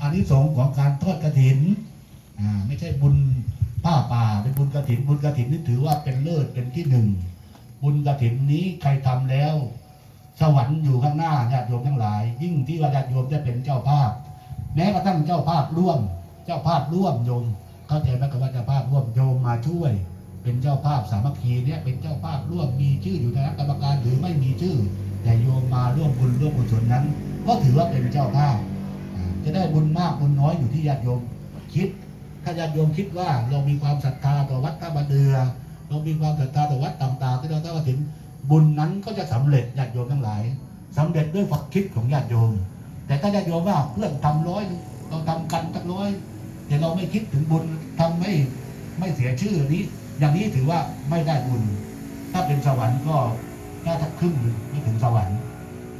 อานิสงส์ของการทอดกระถินอ่าไม่ใช่บุญผ้าป่าเป็นบุญกระถิน บุญกระถินนี่ถือว่าเป็นเลิศเป็นที่หนึ่งบุญกระถินนี้ใครทำแล้ว สวรรค์อยู่ข้างหน้าญาติโยมทั้งหลาย ยิ่งที่ว่าญาติโยมจะเป็นเจ้าภาพ แม้กระทั่งเจ้าภาพร่วม เจ้าภาพร่วมโยมเข้าใจไหมกับว่าเจ้าภาพร่วมโยมมาช่วย เป็นเจ้าภาพสามัคคีเนี่ยเป็นเจ้าภาพร่วมมีชื่ออยู่ในคณะกรรมการหรือไม่มีชื่อ แต่โยมมาร่วมบุญร่วมกุศลนั้น ก็ถือว่าเป็นเจ้าภาพ น้อยอยู่ที่ญาติโยมคิด ถ้าญาติโยมคิดว่าเรามีความศรัทธาต่อวัดท่าบันเดือ เรามีความศรัทธาต่อวัดต่างๆ ที่เราต้องมาถึงบุญนั้นก็จะสำเร็จญาติโยมทั้งหลายสำเร็จด้วยฝักคิดของญาติโยม แต่ถ้าญาติโยมว่าเพื่อนทำร้อยเราทำกันตั้งร้อยแต่เราไม่คิดถึงบุญทำไม่ไม่เสียชื่อนี้ อย่างนี้ถือว่าไม่ได้บุญ ถ้าเป็นสวรรค์ก็แค่ทักครึ่งหนึ่งไม่ถึงสวรรค์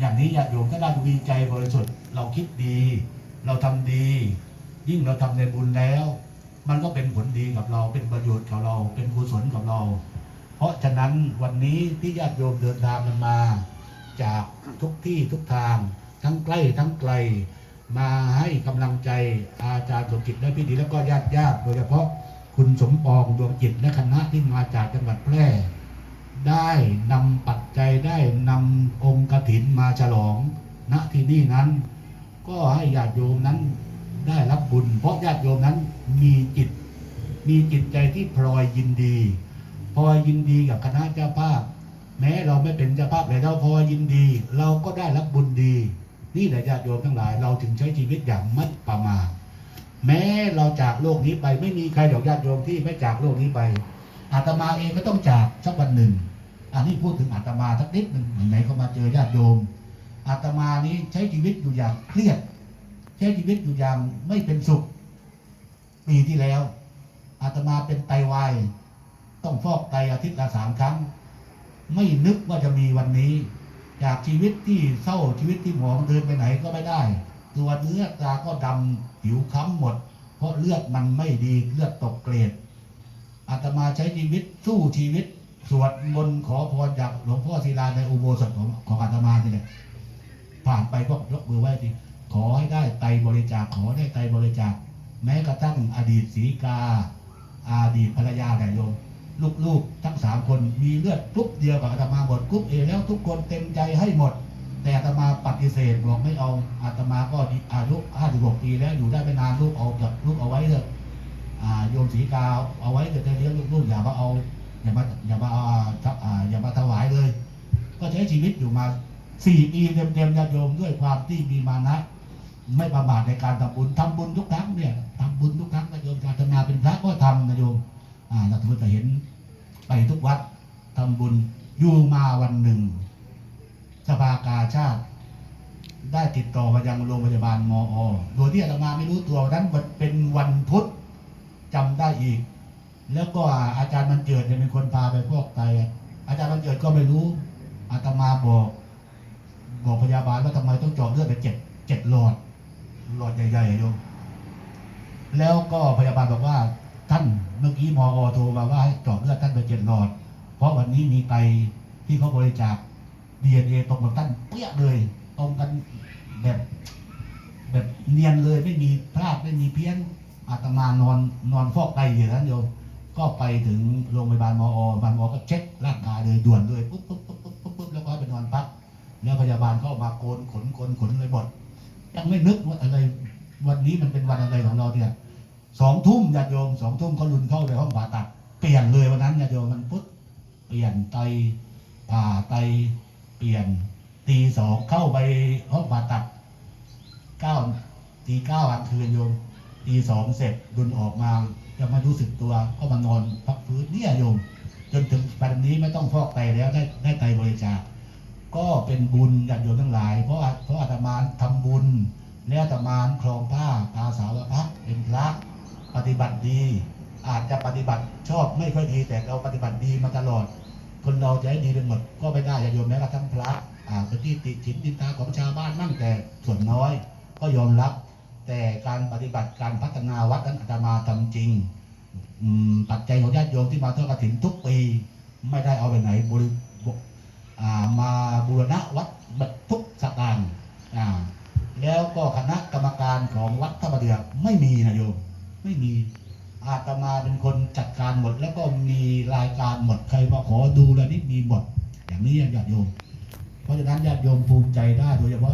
อย่างนี้ญาติโยมถ้าเรามีใจบริสุทธิ์เราคิดดี เราทำดี ยิ่งเราทำในบุญแล้ว มันก็เป็นผลดีกับเราเป็นประโยชน์กับเรา เป็นกุศลกับเรา เพราะฉะนั้นวันนี้ที่ญาติโยมเดินทางกันมา จากทุกที่ทุกทาง ทั้งใกล้ทั้งไกล มาให้กำลังใจอาจารย์สมจิตและพี่ดีแล้วก็ญาติญาติโดยเฉพาะคุณสมปองดวงจิตและคณะที่มาจากจังหวัดแพร่ได้นำปัจจัยได้นำองค์กถินมาฉลองณที่นี่นั้น ก็ให้ญาติโยมนั้นได้รับบุญ เพราะญาติโยมนั้นมีจิต มีจิตใจที่พลอยยินดีพลอยยินดีกับคณะเจ้าภาพ แม้เราไม่เป็นเจ้าภาพแต่เราพลอยยินดี เราก็ได้รับบุญดี นี่แหละญาติโยมทั้งหลาย เราถึงใช้ชีวิตอย่างไม่ประมาทแม้เราจากโลกนี้ไปไม่มีใครหรอกญาติโยมที่ไม่จากโลกนี้ไปอาตมาเองก็ต้องจากสักวันหนึ่ง อันนี้พูดถึงอาตมาสักนิดหนึ่งไหนๆก็มาเจอญาติโยม อาตมานี้ใช้ชีวิตอยู่อย่างเครียด ใช้ชีวิตอยู่อย่างไม่เป็นสุข ปีที่แล้ว อาตมาเป็นไตวายต้องฟอกไตอาทิตย์ละสามครั้ง ไม่นึกว่าจะมีวันนี้ จากชีวิตที่เศร้าชีวิตที่หมองเดินไปไหนก็ไม่ได้ ตัวเนื้อตาก็ดำผิวค้ำหมด เพราะเลือดมันไม่ดีเลือดตกเกรดอาตมาใช้ชีวิตสู้ชีวิตสวดมนต์ขอพรจากหลวงพ่อศิลาในอุโบสถของของอาตมานี่แหละ ผ่านไปก็ยกมือไหว้ทีขอให้ได้ไตบริจาคขอได้ไตบริจาค แม้กระทั่งอดีตศรีกาอดีตภรรยาแต่โยมลูกๆทั้งสามคนมีเลือดกรุ๊ปเดียวกับอาตมาหมดกรุ๊ปเอแล้วทุกคนเต็มใจให้หมด แต่อาตมาปฏิเสธบอกไม่เอาอาตมาก็อายุ56ปีแล้วอยู่ได้ไม่นานลูกเอาเถอะลูกเอาไว้เถอะโยมศรีกาเอาไว้เถอะจะเลี้ยงลูกๆอย่ามาเอาอย่ามาอย่ามาเอาอ่าอย่ามาถวายเลย ก็ใช้ชีวิตอยู่มา สี่ปีเต็มๆญาติโยมด้วยความที่มีมานะ ไม่ประมาทในการทำบุญทำบุญทุกครั้งเนี่ยทำบุญทุกครั้งนะโยมการทำงานเป็นพระก็ทำนะโยมอ่าเราทุกจะเห็นไปทุกวัดทำบุญอยู่มาวันหนึ่งสภากาชาติ ได้ติดต่อมายังโรงพยาบาลมอ โดยที่อาตมาไม่รู้ตัววันนั้นเป็นวันพุธจำได้อีก แล้วก็อาจารย์บรรเจิดเนี่ยเป็นคนพาไปพวกไตอาจารย์บรรเจิดก็ไม่รู้อาตมาบอก บอกพยาบาลว่าทำไมต้องจาะเลือดไปเจ็ดเจ็ดหลอด หลอดใหญ่ๆโยมแล้วก็พยาบาลบอกว่าท่านเมื่อกี้มออโทรมาว่าให้จาะเลือดท่านไปเจ็ดหลอด เพราะวันนี้มีไตที่เขาบริจาคดีเอ็นเอตรงกับท่านเปี้ยเลย ตรงกันแบบ แบบเนียนเลยไม่มีพลาดไม่มีเพี้ยนอาตมานอนนอนฟอกไตอยู่นั้นโยมก็ไปถึงโรงพยาบาลมอโรงพยาบาลมอก็เช็คร่างกายเลยด่วนเลยปุ๊บปุ๊บปุ๊บ ยาบาลก็มาโกนขนขนขนเลยหมดยังไม่นึกว่าอะไร วันนี้มันเป็นวันอะไรของเราเนี่ยสองทุ่มญาติโยมสองทุ่มเขาลุนเข้าไปห้องผ่าตัด เปลี่ยนเลยวันนั้นญาติโยมมันปุ๊บเปลี่ยนไตผ่าไตเปลี่ยนตีสองเข้าไปห้องผ่าตัดเก้าตีเก้ากลางคืนโยมตีสองเสร็จดุนออกมายังไม่รู้สึกตัวก็มานอนพักฟื้นเนี่ยโยม จนถึงปัจจุบันนี้ไม่ต้องฟอกไตแล้วได้ได้ไตบริจาค ก็เป็นบุญญาติโยมทั้งหลาย เพราะเพราะอาตมาทำบุญ และอาตมาครองผ้าตาสาวพักเป็นพระปฏิบัติดี อาจจะปฏิบัติชอบไม่ค่อยดี แต่เราปฏิบัติดีมาตลอด คนเราจะให้ดีเป็นหมดก็ไม่ได้ญาติโยมแม้กระทั่งพระอาจจะที่ติฉินตินตาของชาวบ้านมั่งแต่ส่วนน้อย ก็ยอมรับ แต่การปฏิบัติการพัฒนาวัดนั้นอาตมาทำจริงปัจจัยของญาติโยมที่มาทอดกฐินทุกปี ไม่ได้เอาไปไหนบริ อ่ามาบูรณะวัดบัดทุกสตางค์อ่า แล้วก็คณะกรรมการของวัดท่าประเดือ ไม่มีนะโยม ไม่มีอาตมาเป็นคนจัดการหมด แล้วก็มีรายการหมดใครมาขอดูแล้วนี่มีหมด อย่างนี้ญาติโยม เพราะฉะนั้นญาติโยมภูมิใจได้โดยเฉพาะ